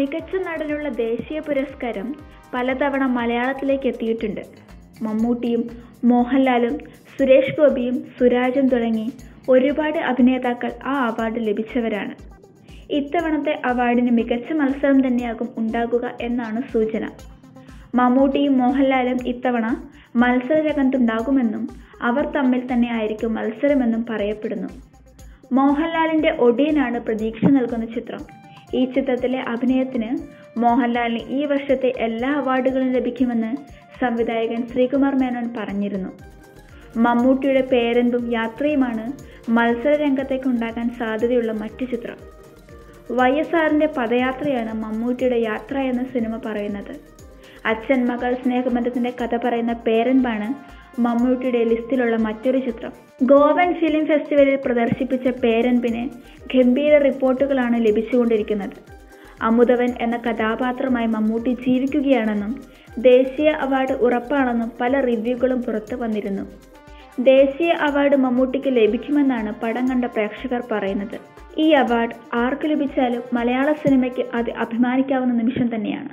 ദേശീയ പുരസ്കാരം പലതവണ മലയാളത്തിലേക്ക് എത്തിയിട്ടുണ്ട് മമ്മൂട്ടിയും മോഹൻലാലും സുരേഷ് ഗോപിയും സുരാജും തുടങ്ങി ഒരുപാട് അഭിനേതാക്കൾ ആ അവാർഡ് ലഭിച്ചവരാണ്. ഇത്തവണത്തെ അവാർഡിന് മികച്ച മത്സരം തന്നെയാകും ഉണ്ടാകുക എന്നാണ് സൂചന. മമ്മൂട്ടിയും മോഹൻലാലും ഇത്തവണ മത്സരരംഗത്തുണ്ടാകുമെന്നും അവർ തമ്മിൽ തന്നെ ആയിരിക്കും മത്സരമെന്നും പറയപ്പെടുന്നു. മോഹൻലാലിന്റെ ഒടിയനാണ് പ്രതീക്ഷ നൽകുന്ന ചിത്രം. ഈ ചിത്രത്തിലെ അഭിനയത്തിന് മോഹൻലാലിന് ഈ വർഷത്തെ എല്ലാ അവാർഡുകളും ലഭിക്കുമെന്ന് സംവിധായകൻ ശ്രീകുമാർ മേനോൻ പറഞ്ഞിരുന്നു. മമ്മൂട്ടിയുടെ പേരൻപും യാത്രയുമാണ് മത്സര രംഗത്തേക്കുണ്ടാകാൻ സാധ്യതയുള്ള മറ്റു ചിത്രം. വൈ എസ് ആറിന്റെ പദയാത്രയാണ് മമ്മൂട്ടിയുടെ യാത്ര എന്ന സിനിമ പറയുന്നത്. അച്ഛൻ മകൾ സ്നേഹബന്ധത്തിന്റെ കഥ പറയുന്ന പേരൻപാണ് മമ്മൂട്ടിയുടെ ലിസ്റ്റിലുള്ള മറ്റൊരു ചിത്രം. ഗോവൻ ഫിലിം ഫെസ്റ്റിവലിൽ പ്രദർശിപ്പിച്ച പേരൻപിന് ഗംഭീര റിപ്പോർട്ടുകളാണ് ലഭിച്ചുകൊണ്ടിരിക്കുന്നത്. അമുതവൻ എന്ന കഥാപാത്രമായി മമ്മൂട്ടി ജീവിക്കുകയാണെന്നും ദേശീയ അവാർഡ് ഉറപ്പാണെന്നും പല റിവ്യൂകളും പുറത്തു വന്നിരുന്നു. ദേശീയ അവാർഡ് മമ്മൂട്ടിക്ക് ലഭിക്കുമെന്നാണ് പടം കണ്ട പ്രേക്ഷകർ പറയുന്നത്. ഈ അവാർഡ് ആർക്ക് ലഭിച്ചാലും മലയാള സിനിമയ്ക്ക് അത് അഭിമാനിക്കാവുന്ന നിമിഷം തന്നെയാണ്.